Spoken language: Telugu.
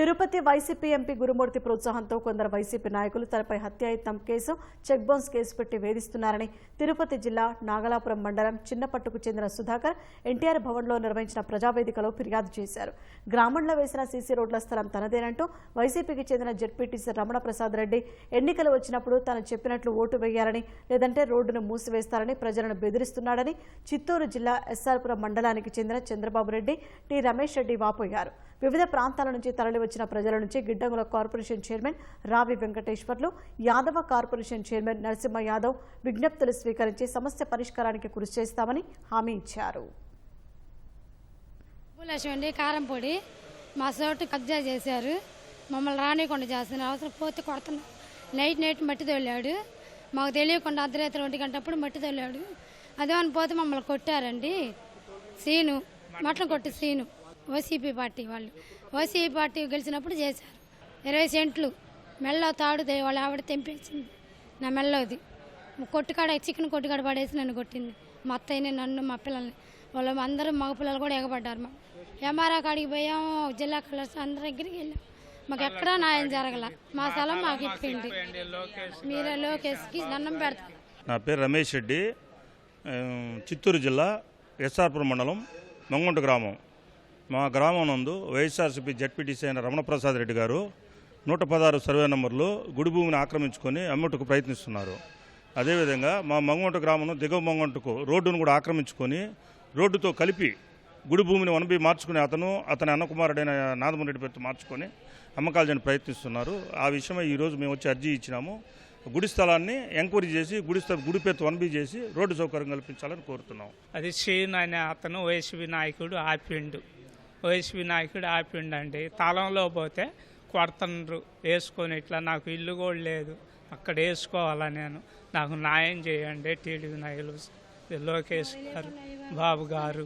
తిరుపతి వైసీపీ ఎంపీ గురుమూర్తి ప్రోత్సాహంతో కొందరు వైసీపీ నాయకులు తనపై హత్యాయత్నం కేసు చెక్ బౌన్స్ కేసు పెట్టి వేధిస్తున్నారని తిరుపతి జిల్లా నాగలాపురం మండలం చిన్నపట్టుకు చెందిన సుధాకర్ ఎన్టీఆర్ భవన్లో నిర్వహించిన ప్రజావేదికలో ఫిర్యాదు చేశారు. గ్రామంలో వేసిన సీసీ రోడ్ల స్థలం తనదేనంటూ వైసీపీకి చెందిన జడ్పీటీసీ రమణ ప్రసాద్ రెడ్డి ఎన్నికలు వచ్చినప్పుడు తాను చెప్పినట్లు ఓటు వేయాలని లేదంటే రోడ్డును మూసివేస్తారని ప్రజలను బెదిరిస్తున్నాడని చిత్తూరు జిల్లా ఎస్ఆర్పురం మండలానికి చెందిన చంద్రబాబు రెడ్డి టి రమేష్ రెడ్డి వాపోయారు. వివిధ ప్రాంతాల నుంచి తరలివచ్చిన ప్రజల నుంచి గిడ్డంగుల corporation chairman Ravi Venkateswarlu Yadava corporation chairman Narasimha Yadav విజ్ఞప్తులు స్వీకరించి సమస్య పరిష్కారానికి కృషి చేస్తామని హామీ ఇచ్చారు. కారంపొడి అండి మా చోటు కబ్జా చేశారు. మమ్మల్ని రానియకుండా చేస్తున్నారు. అవసరం పోతే కొడుతున్నాం. నైట్ నైట్ మట్టి తోలాడు. మాకు తెలియకుండా అర్ధరాత్రి ఒంటి గంటప్పుడు మట్టి తోలాడు. అదేమని పోతే మమ్మల్ని కొట్టారండి. సీను మటన్ కొట్టి Seenu. O C P party వాళ్ళు. ఓసీపీ పార్టీ గెలిచినప్పుడు చేశారు. ఇరవై సెంట్లు మెల్ల తాడు వాళ్ళ ఆవిడ తెంపేసింది. నా మెల్లది కొట్టుకాడ చికెన్ కొట్టుకాడ పడేసి నన్ను కొట్టింది. మా అత్తయ్యని నన్ను మా పిల్లల్ని. వాళ్ళు అందరూ మగ పిల్లలు కూడా ఎగబడ్డారు మా ఎంఆర్ఆ కాడికి పోయాం జిల్లా కలెక్టర్ అందరి దగ్గరికి వెళ్ళాం. మాకు ఎక్కడా న్యాయం జరగల. మా స్థలం మాకు ఇప్పింది. మీరే లోకేష్కి దండం పెడతాం. నా పేరు రమేష్ రెడ్డి. చిత్తూరు జిల్లా ఎస్ఆర్పురం మండలం మంగుంట గ్రామం. మా గ్రామం నందు వైఎస్ఆర్సీపీ జడ్పీటీసీ అయిన రమణప్రసాద్ రెడ్డి గారు నూట పదహారు సర్వే నంబర్లో గుడి భూమిని ఆక్రమించుకొని అమ్మటకు ప్రయత్నిస్తున్నారు. అదేవిధంగా మా మంగుంట గ్రామం దిగువ మంగుంటకు రోడ్డును కూడా ఆక్రమించుకొని రోడ్డుతో కలిపి గుడి భూమిని వనబి మార్చుకునే అతను అతని అన్నకుమారుడైన నాదమరెడ్డి పేరుతో మార్చుకొని అమ్మకాలు చేయడానికి ప్రయత్నిస్తున్నారు. ఆ విషయమై ఈరోజు మేము వచ్చి అర్జీ ఇచ్చినాము. గుడి స్థలాన్ని ఎంక్వైరీ చేసి గుడి స్థల గుడి వన్ బీ చేసి రోడ్డు సౌకర్యం కల్పించాలని కోరుతున్నాం. అది శ్రీ అనే అతను వైఎస్పీ నాయకుడు ఆపిండు. వైఎస్పీ నాయకుడు ఆపిండండి. తలంలో తాళంలో పోతే కొడతండ్రు వేసుకొని ఇట్లా నాకు ఇల్లు కూడా లేదు అక్కడ వేసుకోవాలా నేను నాకు న్యాయం చేయండి టీడీపీ నాయకులు లోకేష్ గారు బాబు గారు.